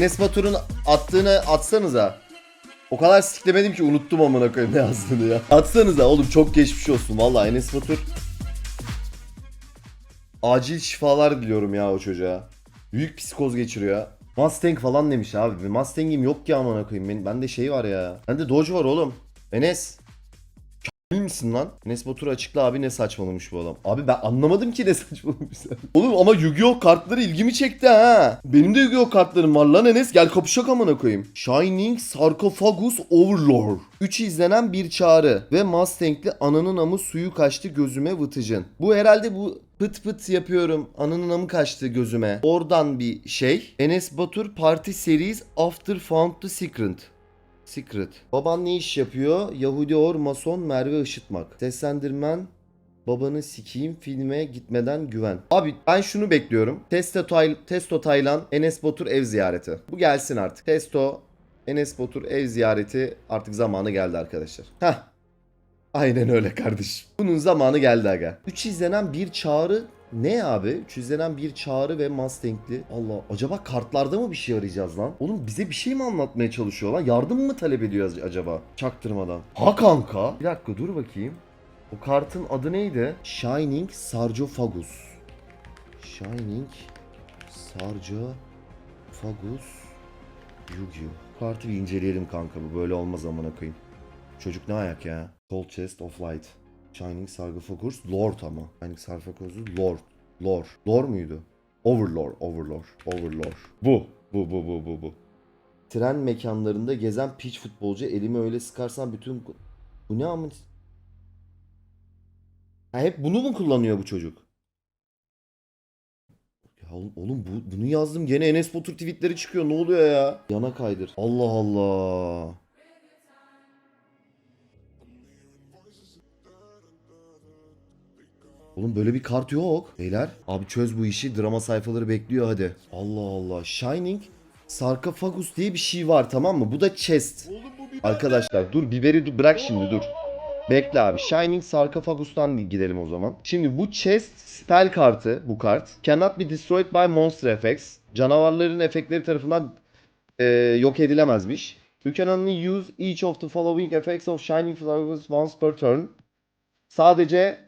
Enes Batur'un attığını atsanıza. O kadar siklemedim ki unuttum amına koyayım ne yazdığını ya. Atsanıza oğlum çok geçmiş olsun vallahi Enes Batur. Acil şifalar diliyorum ya o çocuğa. Büyük psikoz geçiriyor ya. Mustang falan demiş abi. Mustang'im yok ki amına koyayım. Benim, bende şey var ya. Bende Dodge var oğlum. Enes. Misin lan? Enes Batur açıkla abi ne saçmalamış bu adam. Abi ben anlamadım ki ne saçmalamış. Oğlum ama Yu-Gi-Oh kartları ilgimi çekti ha. Benim de Yu-Gi-Oh kartlarım var lan Enes. Gel kapışak amına koyayım. Shining Sarcophagus Overlord. 3 izlenen bir çağrı ve Mustang'li ananın amı suyu kaçtı gözüme vıtıcın. Bu herhalde bu pıt pıt yapıyorum ananın amı kaçtı gözüme. Oradan bir şey. Enes Batur Party Series After Found the Secret. Secret. Baban ne iş yapıyor? Yahudi or mason Merve Işıtmak. Seslendirmen Babanı sikeyim filme gitmeden güven. Abi ben şunu bekliyorum. Testo, Tay Testo Taylan Enes Batur ev ziyareti. Bu gelsin artık. Testo Enes Batur ev ziyareti artık zamanı geldi arkadaşlar. Heh. Aynen öyle kardeşim. Bunun zamanı geldi aga. 3 izlenen bir çağrı ne abi? 3 izlenen bir çağrı ve Mustang'li. Allah acaba kartlarda mı bir şey arayacağız lan? Oğlum bize bir şey mi anlatmaya çalışıyor lan? Yardım mı talep ediyor acaba? Çaktırmadan. Ha kanka. Bir dakika dur bakayım. O kartın adı neydi? Shining Sarcophagus. Shining Sarcophagus Yu-Gi-Oh. Kartı bir inceleyelim kanka bu böyle olmaz amına koyayım. Çocuk ne ayak ya? Cold Chest of Light. Shining Sarcophagus Lord ama. Shining Sarcophagus Lord. Lord. Lord muydu? Overlord. Overlord. Overlord. Bu. Bu bu bu bu bu. Tren mekanlarında gezen piç futbolcu elimi öyle sıkarsan bütün... Bu ne amın... Ha, hep bunu mu kullanıyor bu çocuk? Ya oğlum bu, bunu yazdım gene Enes Batur tweetleri çıkıyor ne oluyor ya? Yana kaydır. Allah Allah. Oğlum böyle bir kart yok. Beyler abi çöz bu işi drama sayfaları bekliyor hadi. Allah Allah. Shining Sarcophagus diye bir şey var tamam mı? Bu da chest. Arkadaşlar dur biberi dur, bırak şimdi dur. Bekle abi. Shining Sarcophagus'tan gidelim o zaman. Şimdi bu chest spell kartı bu kart. Cannot be destroyed by monster effects. Canavarların efektleri tarafından e, yok edilemezmiş. You can only use each of the following effects of Shining Sarcophagus once per turn. Sadece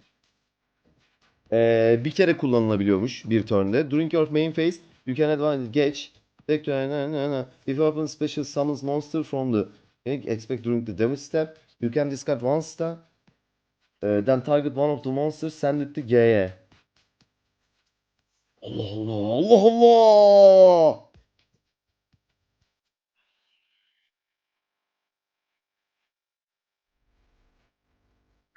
e, bir kere kullanılabiliyormuş bir turn'de. During your main phase, you can advance geç. If you open special summons monster from the expect during the damage step, you can discard one star. Uh, then target one of the monsters, send it to G'ye. Allah Allah Allah Allah.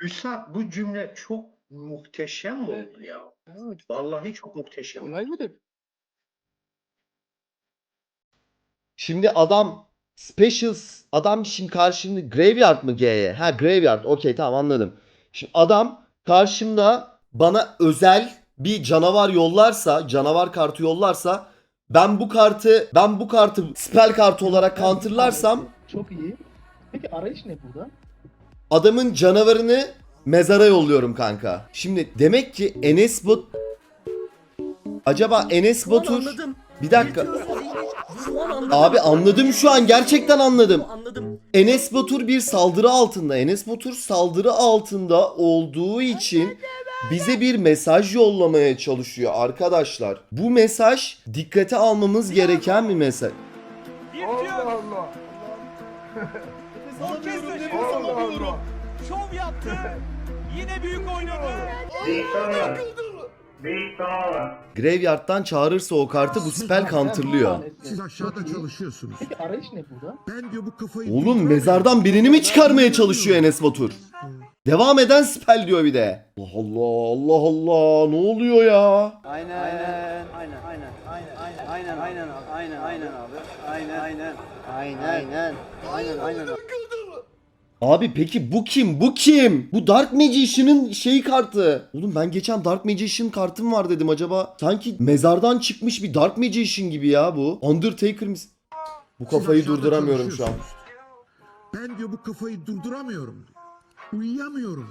Hüsam bu cümle çok muhteşem Evet. oldu ya. Evet. Vallahi çok muhteşem. Olay budur. Şimdi adam specials adam şimdi karşımda graveyard mı G'ye? Ha graveyard okey tamam anladım. Şimdi adam karşımda bana özel bir canavar yollarsa canavar kartı yollarsa ben bu kartı ben bu kartı spell kartı olarak counterlarsam Çok iyi. Peki arayış ne burada? adamın canavarını mezara yolluyorum kanka. Şimdi demek ki Enes Bat Acaba Enes Batur Anladım. bir dakika abi anladım şu an gerçekten anladım. Anladım. Enes Batur bir saldırı altında. Enes Batur saldırı altında olduğu için bize bir mesaj yollamaya çalışıyor arkadaşlar. Bu mesaj dikkate almamız gereken bir mesaj. Allah Allah. Nefes Allah alamıyorum. Allah. Şov yaptı. Yine büyük oynadı. Graveyard'dan çağırırsa o kartı bu spell counterlıyor. Siz aşağıda çalışıyorsunuz. Peki arayış ne burada? Ben diyor bu kafayı... Oğlum mezardan birini mi çıkarmaya çalışıyor Enes Batur? Devam eden spell diyor bir de. Allah Allah Allah Allah ne oluyor ya? Aynen aynen aynen aynen aynen aynen aynen aynen aynen abi aynen aynen aynen aynen aynen aynen abi. Peki bu kim? Bu kim? Bu Dark Magician'ın şeyi kartı. Oğlum ben geçen Dark Magician kartım var dedim acaba. Sanki mezardan çıkmış bir Dark Magician gibi ya bu. Undertaker mis? Bu kafayı durduramıyorum şu an. Ben diyor bu kafayı durduramıyorum. Uyuyamıyorum.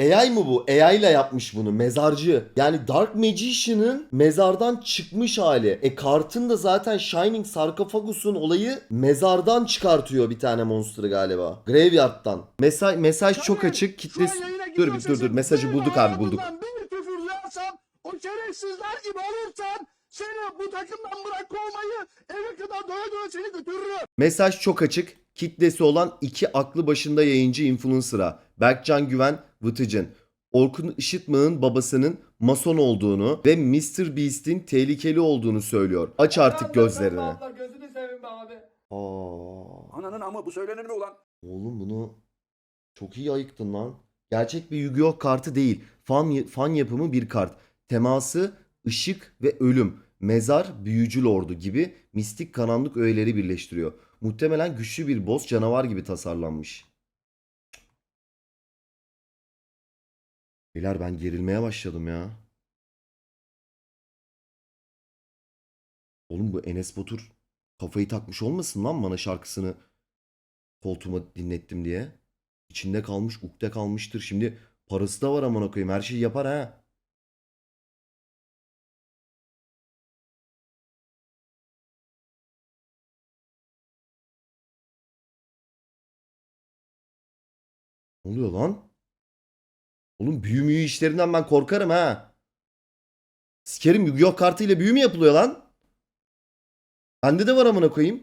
AI mı bu? AI ile yapmış bunu. Mezarcı. Yani Dark Magician'ın mezardan çıkmış hali. E kartın da zaten Shining Sarkophagus'un olayı mezardan çıkartıyor bir tane monster'ı galiba. Graveyard'dan. Mesaj mesaj çok açık. Kitlesi... Dur bir dur dur. Mesajı bulduk abi bulduk. Bir küfürlersem o şerefsizler gibi olursan seni bu takımdan bırak olmayı eve kadar doya doya seni götürürüm. Mesaj çok açık. Kitlesi olan iki aklı başında yayıncı influencer'a. Berkcan Güven, Vıtıcın. Orkun Işıtmağ'ın babasının mason olduğunu ve Mr. Beast'in tehlikeli olduğunu söylüyor. Aç artık gözlerini. Gözünü seveyim be abi. Aa. Ananın ama bu söylenir mi ulan? Oğlum bunu çok iyi ayıktın lan. Gerçek bir Yu-Gi-Oh kartı değil. Fan, fan yapımı bir kart. Teması, ışık ve ölüm. Mezar, büyücü lordu gibi mistik karanlık öğeleri birleştiriyor. Muhtemelen güçlü bir boss canavar gibi tasarlanmış. Beyler ben gerilmeye başladım ya. Oğlum bu Enes Batur kafayı takmış olmasın lan bana şarkısını koltuğuma dinlettim diye. İçinde kalmış, ukde kalmıştır. Şimdi parası da var amına koyayım. Her şeyi yapar ha. Ne oluyor lan? Oğlum büyü müyü işlerinden ben korkarım ha. Sikerim Yu-Gi-Oh kartıyla büyü mü yapılıyor lan? Bende de var amına koyayım.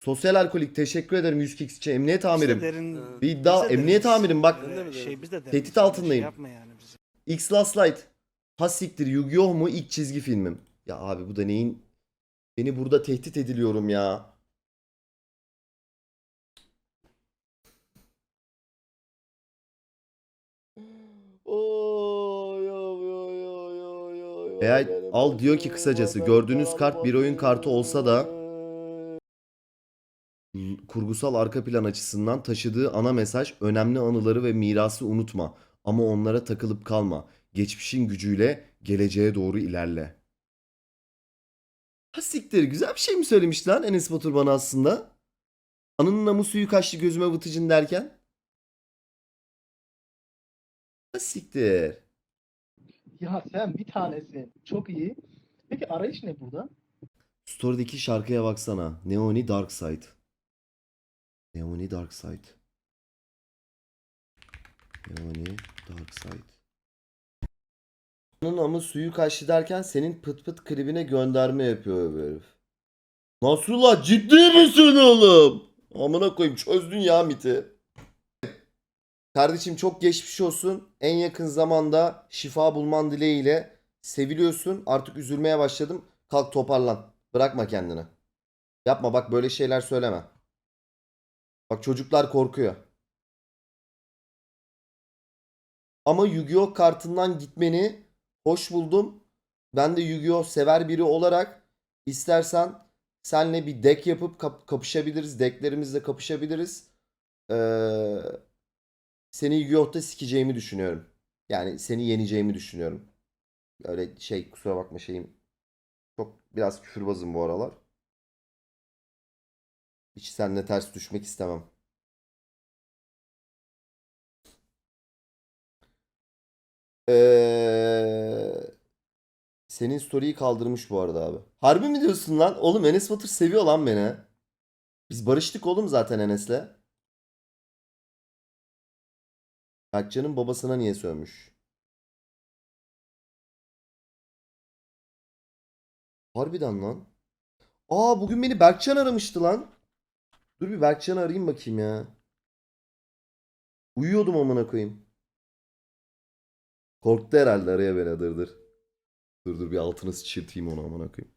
Sosyal alkolik teşekkür ederim 100 kicks için. Emniyet amirim. Derin, Bir iddia emniyet amirim bak şey, biz de tehdit deriniz. Şey altındayım. yapma yani bizi. X Last Light. Ha siktir Yu-Gi-Oh mu ilk çizgi filmim. Ya abi bu da neyin? Beni burada tehdit ediliyorum ya. Veya al diyor ki kısacası gördüğünüz kart bir oyun kartı olsa da kurgusal arka plan açısından taşıdığı ana mesaj önemli anıları ve mirası unutma ama onlara takılıp kalma. Geçmişin gücüyle geleceğe doğru ilerle. Ha siktir güzel bir şey mi söylemiş lan Enes Batur bana aslında? Anının namı suyu kaçtı gözüme vıtıcın derken. Ha siktir. Ya sen bir tanesin. Çok iyi. Peki arayış ne burada? Story'deki şarkıya baksana. Neoni Dark Side. Neoni Dark Side. Neoni Dark Side. Onun ama suyu kaçtı derken senin pıt pıt klibine gönderme yapıyor bu herif. Nasrullah ciddi misin oğlum? Amına koyayım çözdün ya miti. Kardeşim çok geçmiş olsun. En yakın zamanda şifa bulman dileğiyle seviliyorsun. Artık üzülmeye başladım. Kalk toparlan. Bırakma kendini. Yapma bak böyle şeyler söyleme. Bak çocuklar korkuyor. Ama Yu-Gi-Oh kartından gitmeni hoş buldum. Ben de Yu-Gi-Oh sever biri olarak istersen senle bir deck yapıp kap- kapışabiliriz. Decklerimizle kapışabiliriz. Ee, seni Yu-Gi-Oh'ta sikeceğimi düşünüyorum. Yani seni yeneceğimi düşünüyorum. Öyle şey kusura bakma şeyim. Çok biraz küfürbazım bu aralar. Hiç seninle ters düşmek istemem. Ee, senin story'yi kaldırmış bu arada abi. Harbi mi diyorsun lan? Oğlum Enes Batur seviyor lan beni. Biz barıştık oğlum zaten Enes'le. Berkcan'ın babasına niye sövmüş? Harbiden lan. Aa bugün beni Berkcan aramıştı lan. Dur bir Berkcan'ı arayayım bakayım ya. Uyuyordum amına koyayım. Korktu herhalde araya beni dır dır. Dur dur bir altını sıçırtayım onu amına koyayım.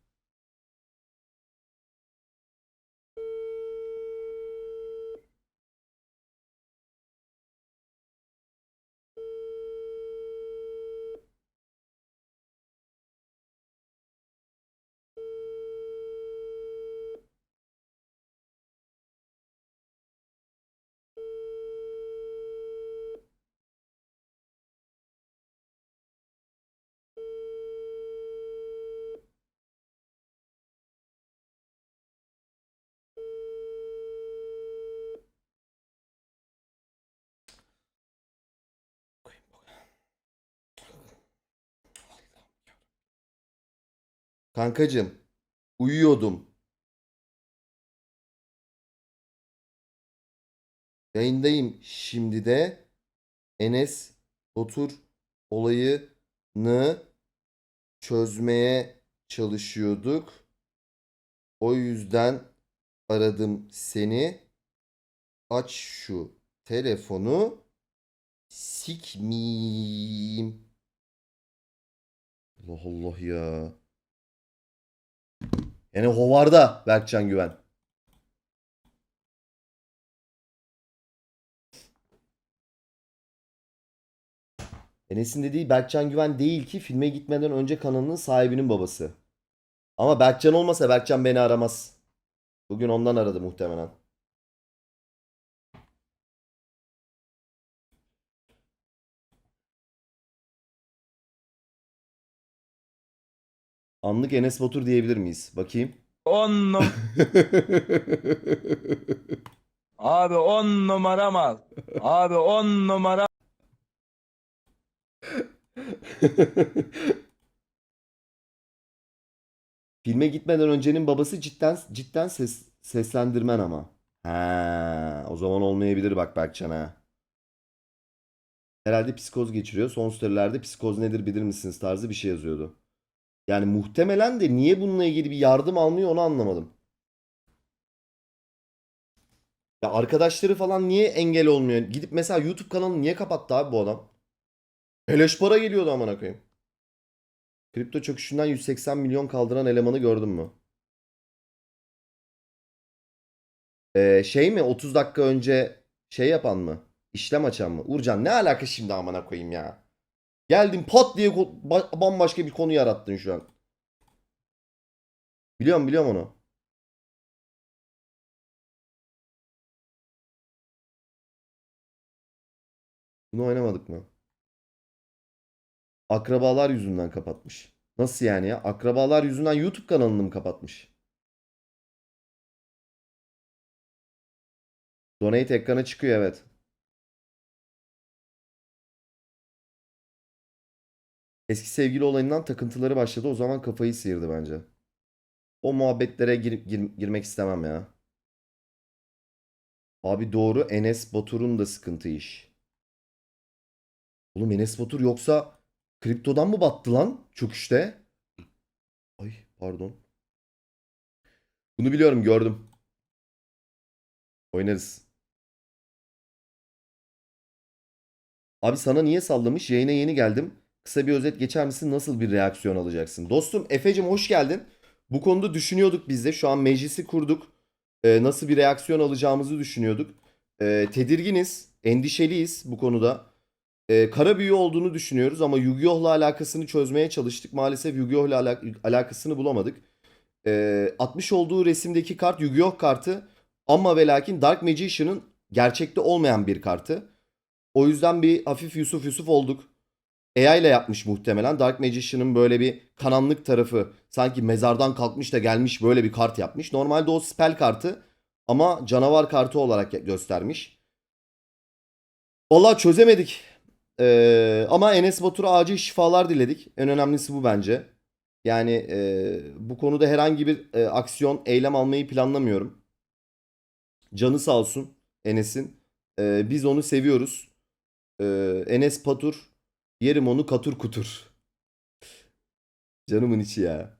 Kankacım uyuyordum. Yayındayım şimdi de Enes Batur olayını çözmeye çalışıyorduk. O yüzden aradım seni. Aç şu telefonu. Sikmeyeyim. Allah Allah ya. Yani Hovarda Berkcan Güven. Enes'in dediği Berkcan Güven değil ki filme gitmeden önce kanalının sahibinin babası. Ama Berkcan olmasa Berkcan beni aramaz. Bugün ondan aradı muhtemelen. Anlık Enes Batur diyebilir miyiz? Bakayım. 10 num abi 10 numara mal. Abi 10 numara Filme gitmeden öncenin babası cidden cidden ses, seslendirmen ama. Ha, o zaman olmayabilir bak Berkcan ha. Herhalde psikoz geçiriyor. Son storylerde psikoz nedir bilir misiniz tarzı bir şey yazıyordu. Yani muhtemelen de niye bununla ilgili bir yardım almıyor onu anlamadım. Ya arkadaşları falan niye engel olmuyor? Gidip mesela YouTube kanalını niye kapattı abi bu adam? Beleş para geliyordu amına koyayım. Kripto çöküşünden 180 milyon kaldıran elemanı gördün mü? Ee, şey mi 30 dakika önce şey yapan mı? İşlem açan mı? Urcan ne alaka şimdi amına koyayım ya? Geldin pat diye bambaşka bir konu yarattın şu an. Biliyorum biliyorum onu. Bunu oynamadık mı? Akrabalar yüzünden kapatmış. Nasıl yani ya? Akrabalar yüzünden YouTube kanalını mı kapatmış? Donate ekrana çıkıyor evet. Eski sevgili olayından takıntıları başladı. O zaman kafayı sıyırdı bence. O muhabbetlere gir- gir- girmek istemem ya. Abi doğru Enes Batur'un da sıkıntı iş. Oğlum Enes Batur yoksa kriptodan mı battı lan çöküşte? Ay pardon. Bunu biliyorum gördüm. Oynarız. Abi sana niye sallamış? Yayına yeni geldim. Kısa bir özet geçer misin? Nasıl bir reaksiyon alacaksın? Dostum Efe'cim hoş geldin. Bu konuda düşünüyorduk biz de. Şu an meclisi kurduk. Ee, nasıl bir reaksiyon alacağımızı düşünüyorduk. Ee, tedirginiz, endişeliyiz bu konuda. Ee, kara büyü olduğunu düşünüyoruz ama Yu-Gi-Oh'la alakasını çözmeye çalıştık. Maalesef Yu-Gi-Oh'la alak- alakasını bulamadık. Ee, 60 olduğu resimdeki kart Yu-Gi-Oh kartı ama ve lakin Dark Magician'ın gerçekte olmayan bir kartı. O yüzden bir hafif Yusuf Yusuf olduk. AI ile yapmış muhtemelen. Dark Magician'ın böyle bir karanlık tarafı sanki mezardan kalkmış da gelmiş böyle bir kart yapmış. Normalde o spell kartı ama canavar kartı olarak göstermiş. Vallahi çözemedik. Ee, ama Enes Batur'a acil şifalar diledik. En önemlisi bu bence. Yani e, bu konuda herhangi bir e, aksiyon, eylem almayı planlamıyorum. Canı sağ olsun Enes'in. Ee, biz onu seviyoruz. Ee, Enes Batur. Yerim onu katur kutur. Canımın içi ya.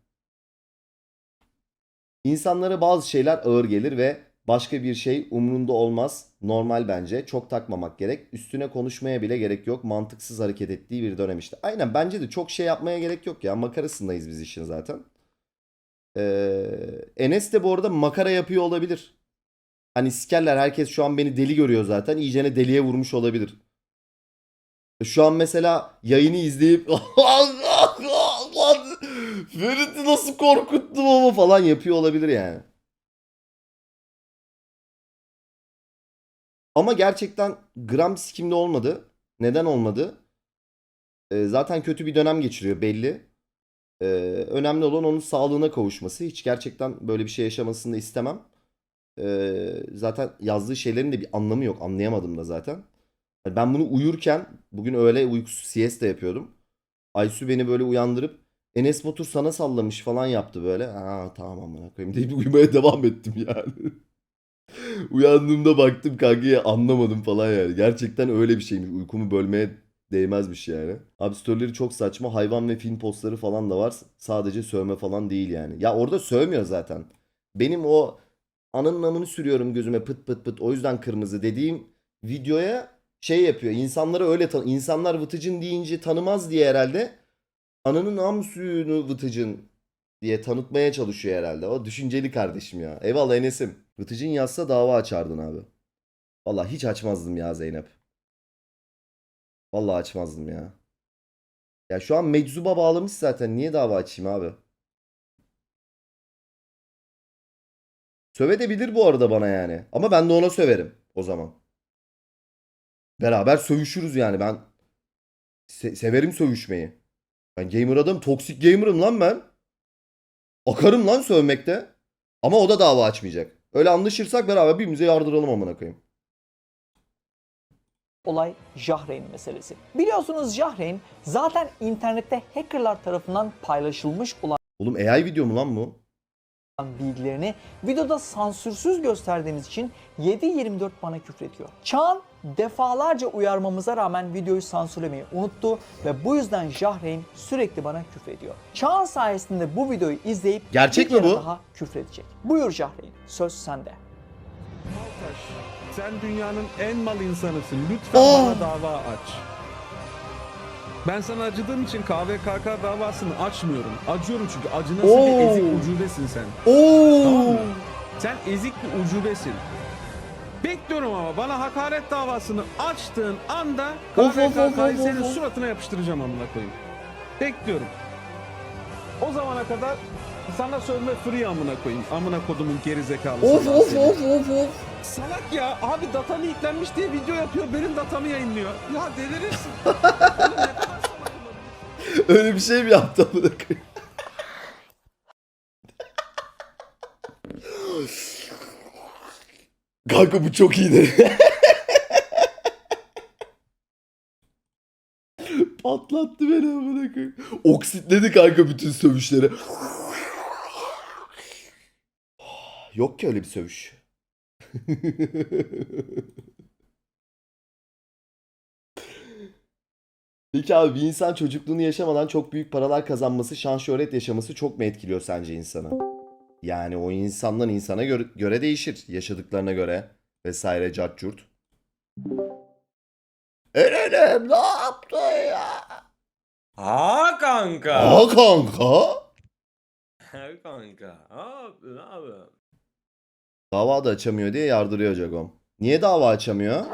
İnsanlara bazı şeyler ağır gelir ve başka bir şey umrunda olmaz. Normal bence. Çok takmamak gerek. Üstüne konuşmaya bile gerek yok. Mantıksız hareket ettiği bir dönem işte. Aynen bence de çok şey yapmaya gerek yok ya. Makarasındayız biz işin zaten. Ee, Enes de bu arada makara yapıyor olabilir. Hani sikerler herkes şu an beni deli görüyor zaten. İyicene deliye vurmuş olabilir. Şu an mesela yayını izleyip Ferit'i nasıl korkuttum ama falan yapıyor olabilir yani. Ama gerçekten gram sikimde olmadı. Neden olmadı? Ee, zaten kötü bir dönem geçiriyor belli. Ee, önemli olan onun sağlığına kavuşması. Hiç gerçekten böyle bir şey yaşamasını istemem. Ee, zaten yazdığı şeylerin de bir anlamı yok. Anlayamadım da zaten. Ben bunu uyurken bugün öğle uykusu siesta yapıyordum. Aysu beni böyle uyandırıp Enes Batur sana sallamış falan yaptı böyle. Ha tamam amına koyayım deyip uyumaya devam ettim yani. Uyandığımda baktım kankaya anlamadım falan yani. Gerçekten öyle bir şeymiş. Uykumu bölmeye değmezmiş yani. Abi storyleri çok saçma. Hayvan ve film postları falan da var. Sadece sövme falan değil yani. Ya orada sövmüyor zaten. Benim o ananın amını sürüyorum gözüme pıt pıt pıt o yüzden kırmızı dediğim videoya şey yapıyor. İnsanları öyle tan insanlar vıtıcın deyince tanımaz diye herhalde ananın am suyunu vıtıcın diye tanıtmaya çalışıyor herhalde. O düşünceli kardeşim ya. Eyvallah Enes'im. Vıtıcın yazsa dava açardın abi. Vallahi hiç açmazdım ya Zeynep. Vallahi açmazdım ya. Ya şu an meczuba bağlamış zaten. Niye dava açayım abi? Sövedebilir bu arada bana yani. Ama ben de ona söverim o zaman. Beraber sövüşürüz yani. Ben se- severim sövüşmeyi. Ben gamer adam, toksik gamer'ım lan ben. Akarım lan sövmekte. Ama o da dava açmayacak. Öyle anlaşırsak beraber birbirimize yardıralım amına koyayım. olay Jahreyn meselesi. Biliyorsunuz Jahreyn zaten internette hackerlar tarafından paylaşılmış olan Oğlum AI video mu lan bu? Bilgilerini videoda sansürsüz gösterdiğiniz için 7-24 bana küfrediyor. Çağan defalarca uyarmamıza rağmen videoyu sansürlemeyi unuttu ve bu yüzden Jahreyn sürekli bana küfrediyor. Çağan sayesinde bu videoyu izleyip Gerçek bir mi kere bu? daha küfredecek. Buyur Jahreyn, söz sende. Maltaş, sen dünyanın en mal insanısın. Lütfen Aa! bana dava aç. Ben sana acıdığım için KVKK davasını açmıyorum. Acıyorum çünkü acınası Oo! bir ezik ucubesin sen. Oo! Tamam mı? Sen ezik bir ucubesin. Bekliyorum ama bana hakaret davasını açtığın anda Of, of, of, KVKK'yı of, senin of. suratına yapıştıracağım amına koyayım. Bekliyorum. O zamana kadar sana sövme free amına koyayım. Amına kodumun gerizekalısı. Of of of of of. Salak ya abi datam yüklenmiş diye video yapıyor benim datamı yayınlıyor. Ya delirirsin. Oğlum ne? Öyle bir şey mi yaptı amına koyayım? Kanka bu çok iyiydi. Patlattı beni amına koyayım. Oksitledi kanka bütün sövüşleri. Yok ki öyle bir sövüş. Peki abi bir insan çocukluğunu yaşamadan çok büyük paralar kazanması, şan şöhret yaşaması çok mu etkiliyor sence insanı? Yani o insandan insana göre, göre değişir. Yaşadıklarına göre vesaire cart curt. Erenim ne yaptın ya? Ha kanka. Aa kanka. Ha kanka. Abi abi. Dava da açamıyor diye yardırıyor Jagom. Niye dava açamıyor?